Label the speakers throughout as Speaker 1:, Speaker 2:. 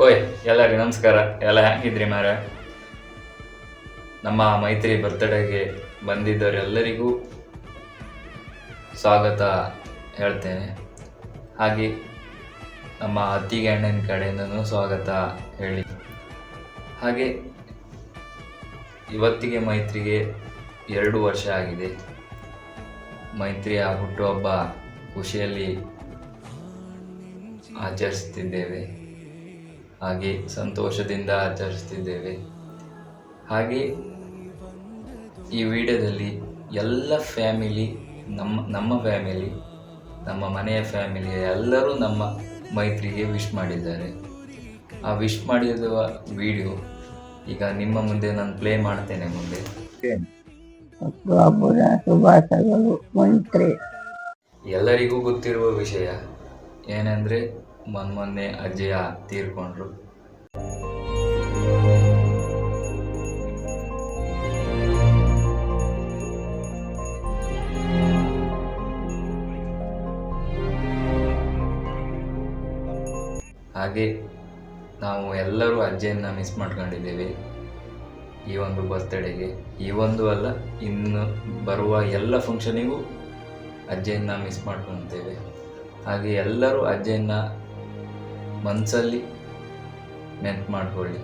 Speaker 1: ಓಯ್, ಎಲ್ಲರಿಗೂ ನಮಸ್ಕಾರ. ಎಲ್ಲ ಹೇಗಿದ್ರಿ ಮಾರ ನಮ್ಮ ಮೈತ್ರಿ ಬರ್ತ್ಡೇಗೆ ಬಂದಿದ್ದವರೆಲ್ಲರಿಗೂ ಸ್ವಾಗತ ಹೇಳ್ತೇನೆ. ಹಾಗೆ ನಮ್ಮ ಅತ್ತಿಗೆ ಅಣ್ಣನ ಕಡೆಯಿಂದನೂ ಸ್ವಾಗತ ಹೇಳಿ. ಹಾಗೆ ಇವತ್ತಿಗೆ ಮೈತ್ರಿಗೆ ಎರಡು ವರ್ಷ ಆಗಿದೆ. ಮೈತ್ರಿಯ ಹುಟ್ಟುಹಬ್ಬ ಖುಷಿಯಲ್ಲಿ ಆಚರಿಸ್ತಿದ್ದೇವೆ. ಹಾಗೆ ಸಂತೋಷದಿಂದ ಆಚರಿಸ್ತಿದ್ದೇವೆ ಹಾಗೆ ಈ ವಿಡಿಯೋದಲ್ಲಿ ಎಲ್ಲ ಫ್ಯಾಮಿಲಿ ನಮ್ಮ ನಮ್ಮ ಫ್ಯಾಮಿಲಿ ನಮ್ಮ ಮನೆಯ ಫ್ಯಾಮಿಲಿ ಎಲ್ಲರೂ ನಮ್ಮ ಮೈತ್ರಿಗೆ ವಿಶ್ ಮಾಡಿದ್ದಾರೆ. ಆ ವಿಶ್ ಮಾಡಿರುವ ವಿಡಿಯೋ ಈಗ ನಿಮ್ಮ ಮುಂದೆ ನಾನು ಪ್ಲೇ ಮಾಡ್ತೇನೆ ಮುಂದೆ. ಎಲ್ಲರಿಗೂ ಗೊತ್ತಿರುವ ವಿಷಯ ಏನಂದರೆ ಮೊನ್ನೆ ಅಜ್ಜಿಯ ತೀರ್ಕೊಂಡ್ರು. ಹಾಗೆ ನಾವು ಎಲ್ಲರೂ ಅಜ್ಜಿಯನ್ನು ಮಿಸ್ ಮಾಡ್ಕೊಂಡಿದ್ದೇವೆ. ಈ ಒಂದು ಬರ್ತ್ಡೇಗೆ ಈ ಒಂದು ಅಲ್ಲ, ಇನ್ನು ಬರುವ ಎಲ್ಲ ಫಂಕ್ಷನಿಗೂ ಅಜ್ಜಿಯನ್ನು ಮಿಸ್ ಮಾಡ್ಕೊತೇವೆ. ಹಾಗೆ ಎಲ್ಲರೂ ಅಜ್ಜಿಯನ್ನು ಮನಸ್ಸಲ್ಲಿ ನೆನ್ಪು ಮಾಡಿಕೊಳ್ಳಿ.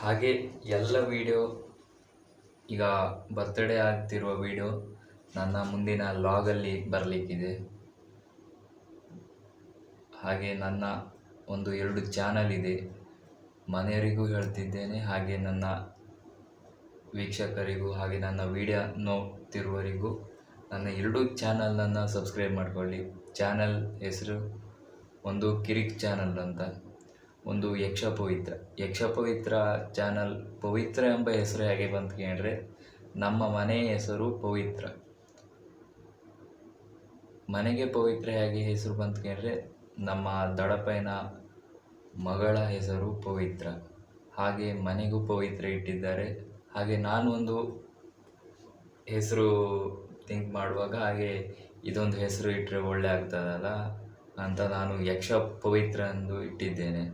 Speaker 1: ಹಾಗೆ ಎಲ್ಲ ವಿಡಿಯೋ, ಈಗ ಬರ್ತ್ಡೇ ಆಗ್ತಿರುವ ವಿಡಿಯೋ ನನ್ನ ಮುಂದಿನ ಲಾಗಲ್ಲಿ ಬರಲಿಕ್ಕಿದೆ. ಹಾಗೆ ನನ್ನ ಒಂದು ಎರಡು ಚಾನಲ್ ಇದೆ. ಮನೆಯವರಿಗೂ ಹೇಳ್ತಿದ್ದೇನೆ, ಹಾಗೆ ನನ್ನ ವೀಕ್ಷಕರಿಗೂ, ಹಾಗೆ ನನ್ನ ವಿಡಿಯೋ ನೋಡ್ತಿರುವವರಿಗೂ, ನನ್ನ ಎರಡು ಚಾನಲನ್ನು ಸಬ್ಸ್ಕ್ರೈಬ್ ಮಾಡಿಕೊಳ್ಳಿ. ಚಾನಲ್ ಹೆಸರು ಒಂದು ಕಿರಿಕ್ ಚಾನಲ್ ಅಂತ, ಒಂದು ಯಕ್ಷ ಪವಿತ್ರ. ಯಕ್ಷ ಪವಿತ್ರ ಚಾನಲ್, ಪವಿತ್ರ ಎಂಬ ಹೆಸರು ಹೇಗೆ ಬಂತು ಕೇಳಿದ್ರೆ, ನಮ್ಮ ಮನೆಯ ಹೆಸರು ಪವಿತ್ರ. ಮನೆಗೆ ಪವಿತ್ರ ಹೇಗೆ ಹೆಸರು ಬಂತು ಕೇಳಿದ್ರೆ, ನಮ್ಮ ದಡಪೈನ ಮಗಳ ಹೆಸರು ಪವಿತ್ರ. ಹಾಗೆ ಮನೆಗೂ ಪವಿತ್ರ ಇಟ್ಟಿದ್ದಾರೆ. ಹಾಗೆ ನಾನು ಒಂದು ಹೆಸರು ಥಿಂಕ್ ಮಾಡುವಾಗ ಹಾಗೆ ಇದೊಂದು ಹೆಸರು ಇಟ್ಟರೆ ಒಳ್ಳೆ ಆಗ್ತದಲ್ಲ ಅಂತ ನಾನು ಯಕ್ಷ ಪವಿತ್ರ ಎಂದು ಇಟ್ಟಿದ್ದೇನೆ.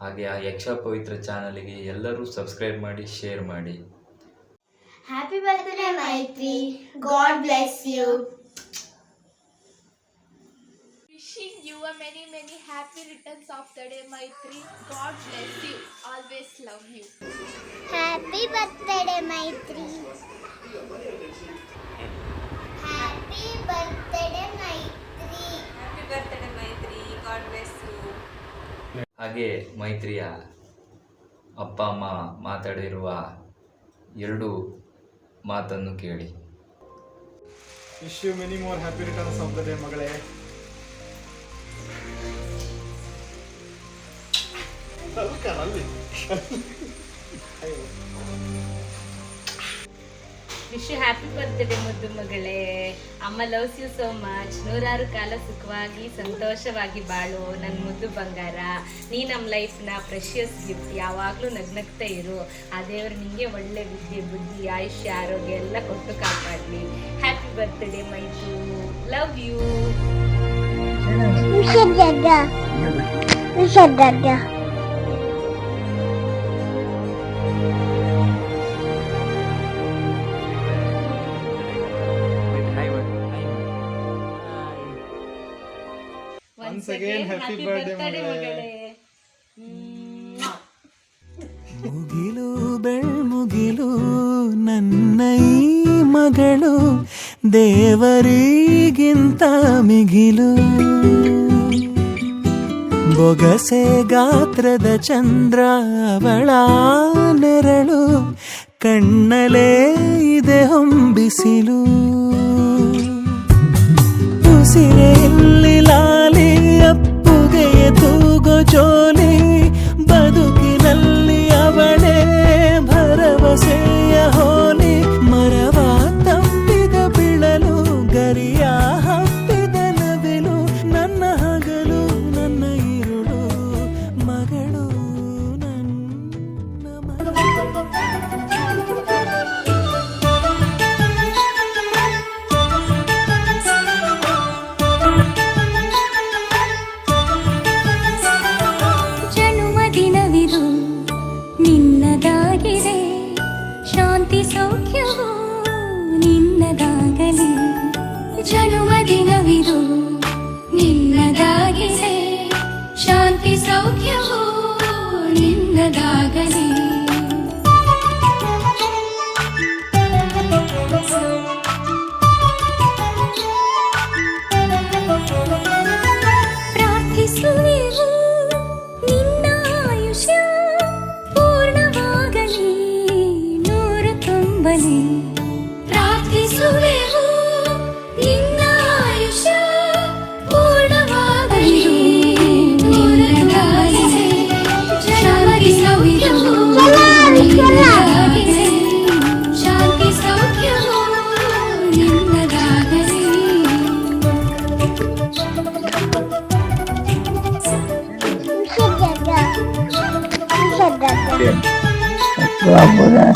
Speaker 1: ಹಾಗೆ ಆ ಯಕ್ಷ ಪವಿತ್ರ ಚಾನಲಿಗೆ ಎಲ್ಲರೂ ಸಬ್ಸ್ಕ್ರೈಬ್ ಮಾಡಿ ಶೇರ್ ಮಾಡಿ.
Speaker 2: Happy birthday Maitri. God bless you.
Speaker 3: Wishing you a many, many happy returns of the day, Maitri. God bless you. Always love you.
Speaker 2: Happy birthday, Maitri. Happy birthday, Maitri.
Speaker 4: Happy birthday, Maitri. God bless you.
Speaker 1: ಹಾಗೆ ಮೈತ್ರಿಯ ಅಪ್ಪ ಅಮ್ಮ ಮಾತಾಡಿರುವ ಎರಡು ಮಾತನ್ನು ಕೇಳಿ
Speaker 5: wish you many more happy returns of the day ಮಗಳೇ
Speaker 6: wish you happy birthday ಮುದ್ದು ಮಗಳೇ ಅಮ್ಮ ಲವ್ಸ್ ಯು ಸೋ ಮಚ್ ನೂರಾರು ಕಾಲ ಸುಖವಾಗಿ, ಸಂತೋಷವಾಗಿ ಬಾಳು ನನ್ನ ಮುದ್ದು ಬಂಗಾರ. ನೀ ನಮ್ಮ ಲೈಫ್ನ ಪ್ರೆಷಿಯಸ್ ಗಿಫ್ಟ್ ಯಾವಾಗಲೂ ನಗ್ನಗ್ತಾ ಇರು. ಆ ದೇವರು ನಿಮಗೆ ಒಳ್ಳೆ ವಿದ್ಯೆ, ಬುದ್ಧಿ, ಆಯುಷ್ಯ, ಆರೋಗ್ಯ ಎಲ್ಲ ಕೊಟ್ಟು ಕಾಪಾಡಲಿ. ಹ್ಯಾಪಿ ಬರ್ತ್ಡೇ ಮೈಸು ಲವ್ ಯು
Speaker 2: Niಷೇಧಾರ್ಯ ನಿಷೇಧಾರ್ಯ
Speaker 5: Once again, happy birthday, ಮಗಳೇ.
Speaker 7: ಮುಗಿಲು ಬೆಳ್ಮುಗಿಲು ನನ್ನ ಈ ಮಗಳು ದೇವರಿಗಿಂತ ಮಿಗಿಲು. ಬೊಗಸೆ ಗಾತ್ರದ ಚಂದ್ರ ಅವಳ ನೆರಳು. ಕಣ್ಣಲೇ ಇದೆ ಹೊಂಬಿಸಿಲು. ಉಸಿರೆಯಲ್ಲಿ ಲಾಲಿ ಅಪ್ಪುಗೆಯ ತೂಗೋ ಜೋಲಿ. ಬದುಕಿನಲ್ಲಿ ಅವಳೇ ಭರವಸೆಯ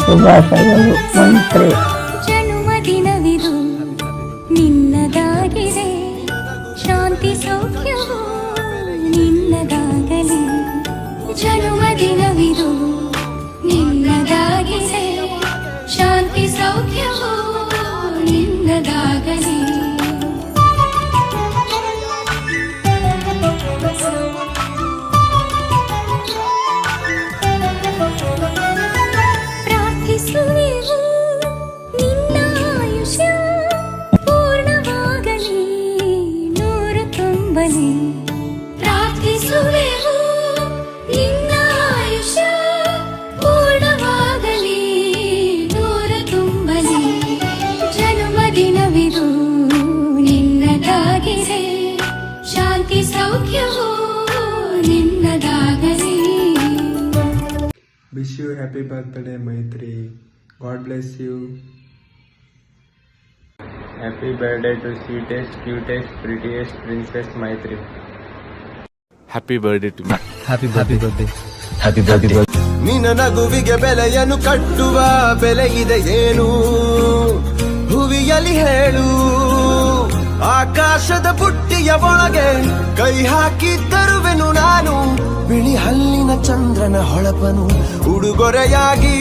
Speaker 8: ಶುಭಾಶಯಗಳು ಮೈತ್ರಿ.
Speaker 6: ಜನ್ಮದಿನವಿದು ನಿನ್ನದಾಗಿದೆ. ಶಾಂತಿ ಸೌಖ್ಯವು ನಿನ್ನದಾಗಲಿ. ಜನ್ಮದಿನವಿದು ನಿನ್ನದಾಗಿದೆ. ಶಾಂತಿ ಸೌಖ್ಯವು ನಿನ್ನದಾಗಲಿ.
Speaker 5: Wish you happy birthday, Maitri. God bless you.
Speaker 9: Happy birthday princess sweetest, happy prettiest to Maitri.
Speaker 10: Happy birthday happy me.
Speaker 11: ನಿನ್ನ ನಗುವಿಗೆ ಬೆಲೆಯನ್ನು ಕಟ್ಟುವ ಬೆಲೆ ಇದೆ ಏನು? ಹುವಿಯಲ್ಲಿ ಹೇಳು. ಆಕಾಶದ ಬುಟ್ಟಿಯ ಒಳಗೆ ಕೈ ಹಾಕಿ ತರುವೆನು ನಾನು. ಬಿಳಿ ಹಲ್ಲಿನ ಚಂದ್ರನ ಹೊಳಪನು ಉಡುಗೊರೆಯಾಗಿ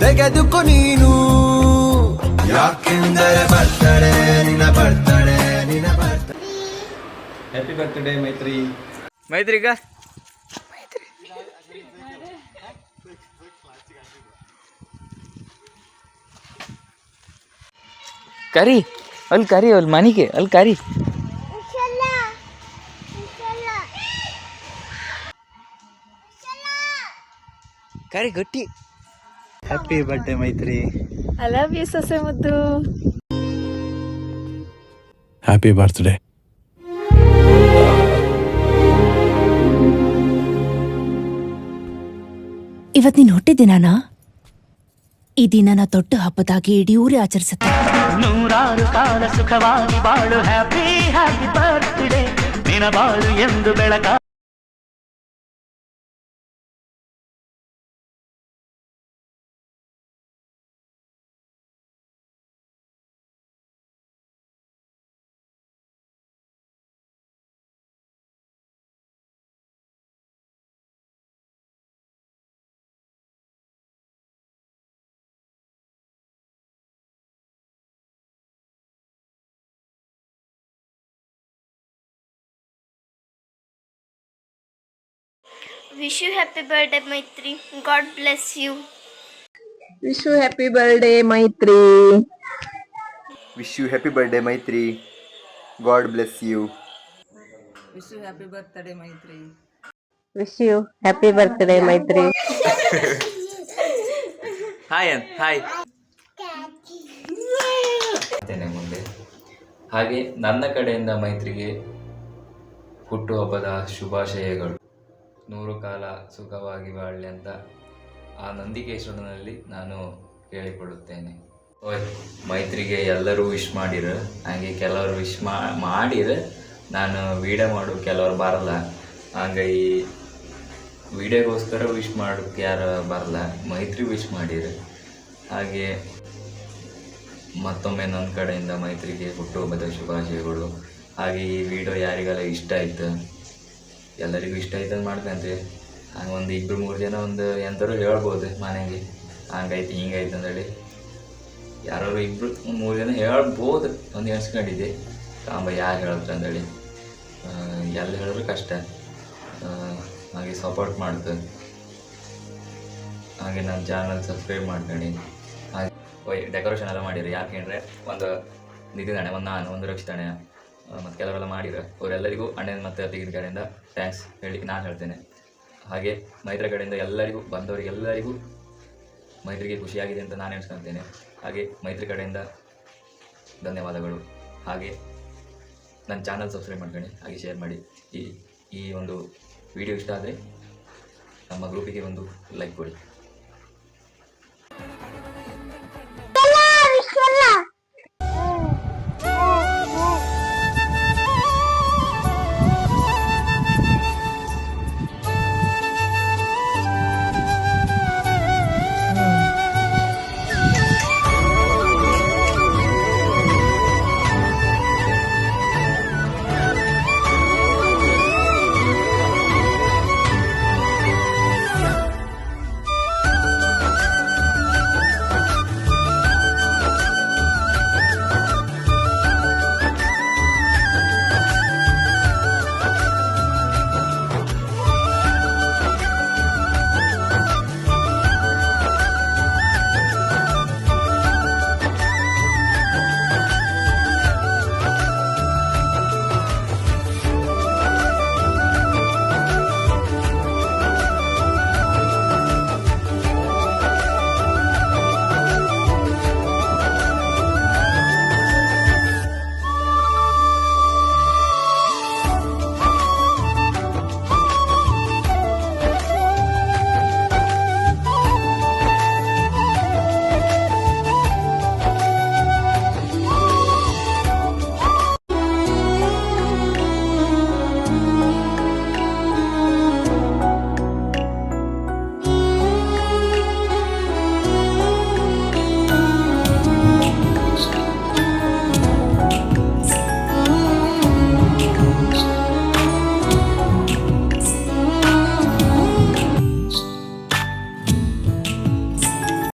Speaker 11: ತೆಗೆದುಕೊ ನೀನು. ಯಾಕೆಂದರೆ ಬರ್ತಡೆ ನಿನ್ನ ಬರ್ತಡೆ ನಿನ್ನ ಬರ್ತಡೆ
Speaker 9: ಹ್ಯಾಪಿ ಬರ್ತ್ಡೇ ಮೈತ್ರಿ
Speaker 1: ಮೈತ್ರಿಗ ಕರಿ ಅಲ್ಲಿ ಕರಿ ಅಲ್ಲಿ ಮನೆಗೆ ಅಲ್ಲಿ ಕರಿ. ಕರಿ ಗಟ್ಟಿ.
Speaker 5: Happy birthday Maitri.
Speaker 12: I love you ಸೊಸೆ ಮುದ್ದು
Speaker 10: Happy birthday.
Speaker 12: ಇವತ್ ನೀನ್ ಹುಟ್ಟಿದಿನಾನ ಈ ದಿನನ ದೊಡ್ಡ ಹಬ್ಬದಾಗಿ ಇಡೀ ಊರೇ ಆಚರಿಸುತ್ತೆ.
Speaker 11: ನೂರಾರು ಕಾಲ ಸುಖವಾಗಿ ಬಾಳು ಹ್ಯಾಪಿ ಹ್ಯಾಪಿ ಬರ್ತ್ಡೇ ನಿನ ಬಾಳು ಎಂದು ಬೆಳಕ
Speaker 13: wish you happy birthday Maitri God bless you
Speaker 8: wish you happy birthday Maitri
Speaker 9: wish you happy birthday Maitri God bless you
Speaker 8: wish you happy birthday Maitri wish you happy birthday Maitri
Speaker 1: hi an hi ಮುಂದೆ. ಹಾಗೆ ನನ್ನ ಕಡೆಯಿಂದ ಮೈತ್ರಿಗೆ ಹುಟ್ಟುಹಬ್ಬದ ಶುಭಾಶಯಗಳು. ನೂರು ಕಾಲ ಸುಖವಾಗಿ ಬಾಳಲಿ ಅಂತ ಆ ನಂದಿಕೇಶ್ವರನಲ್ಲಿ ನಾನು ಕೇಳಿಕೊಳ್ಳುತ್ತೇನೆ. ಓಯ್, ಮೈತ್ರಿಗೆ ಎಲ್ಲರೂ ವಿಶ್ ಮಾಡಿರ. ಹಾಗೆ ಕೆಲವರು ವಿಶ್ ಮಾಡಿರ. ನಾನು ವೀಡಿಯೋ ಮಾಡು, ಕೆಲವರು ಬರಲ್ಲ. ಹಾಗೆ ಈ ವೀಡಿಯೋಗೋಸ್ಕರ ವಿಶ್ ಮಾಡೋಕ್ಕೆ ಯಾರು ಬರಲ್ಲ. ಮೈತ್ರಿ ವಿಶ್ ಮಾಡಿರ. ಹಾಗೆ ಮತ್ತೊಮ್ಮೆ ನನ್ನ ಕಡೆಯಿಂದ ಮೈತ್ರಿಗೆ ಹುಟ್ಟುಹಬ್ಬದ ಶುಭಾಶಯಗಳು. ಹಾಗೆ ಈ ವಿಡಿಯೋ ಯಾರಿಗೆಲ್ಲ ಇಷ್ಟ ಆಯ್ತು? ಎಲ್ಲರಿಗೂ ಇಷ್ಟ ಆಯ್ತು ಮಾಡ್ತೇನೆ ಮಾಡ್ಕೊಂತೀವಿ ಹಂಗೆ ಒಂದು ಇಬ್ಬರು ಮೂರು ಜನ ಒಂದು ಎಂಥರು ಹೇಳ್ಬೋದು ಮನೆಗೆ. ಹಂಗಾಯ್ತು, ಹಿಂಗಾಯ್ತು ಅಂದೇಳಿ ಯಾರು ಇಬ್ಬರು ಮೂರು ಜನ ಹೇಳ್ಬೋದು, ಒಂದು ಎಣಿಸ್ಕೊಂಡಿದ್ದೆ. ಕಾಂಬ ಯಾರು ಹೇಳಿದ್ರು ಅಂದೇಳಿ ಎಲ್ಲ ಹೇಳಿದ್ರು ಕಷ್ಟ. ಹಾಗೆ ಸಪೋರ್ಟ್ ಮಾಡ್ತು ಹಾಗೆ ನನ್ನ ಚಾನಲ್ ಸಬ್ಸ್ಕ್ರೈಬ್ ಮಾಡ್ಕೊಂಡು ಹಾಗೆ, ಓಯ್ ಡೆಕೋರೇಷನ್ ಎಲ್ಲ ಮಾಡಿರಿ ಯಾಕೆಂದರೆ ಒಂದು ನಿಧಿದಾಣೆ, ಒಂದು ನಾನು, ಒಂದು ರಕ್ಷಿತಾಣೆ ಮತ್ತು ಕೆಲವರೆಲ್ಲ ಮಾಡಿರ ಅವರೆಲ್ಲರಿಗೂ ಅಣ್ಣನ ಮತ್ತು ತೆಗೆದ ಕಡೆಯಿಂದ ಥ್ಯಾಂಕ್ಸ್ ಹೇಳಿ ನಾನು ಹೇಳ್ತೇನೆ. ಹಾಗೆ ಮೈತ್ರ ಕಡೆಯಿಂದ ಎಲ್ಲರಿಗೂ, ಬಂದವರಿಗೆಲ್ಲರಿಗೂ ಮೈತ್ರಿಗೆ ಖುಷಿಯಾಗಿದೆ ಅಂತ ನಾನು ಎಣಿಸ್ಕೊಳ್ತೇನೆ ಹಾಗೆ ಮೈತ್ರಿ ಕಡೆಯಿಂದ ಧನ್ಯವಾದಗಳು. ಹಾಗೆ ನನ್ನ ಚಾನಲ್ ಸಬ್ಸ್ಕ್ರೈಬ್ ಮಾಡ್ಕೊಳ್ಳಿ, ಹಾಗೆ ಶೇರ್ ಮಾಡಿ. ಈ ಈ ಒಂದು ವಿಡಿಯೋ ಇಷ್ಟ ಆದರೆ ನಮ್ಮ ಗ್ರೂಪಿಗೆ ಒಂದು ಲೈಕ್ ಕೊಡಿ.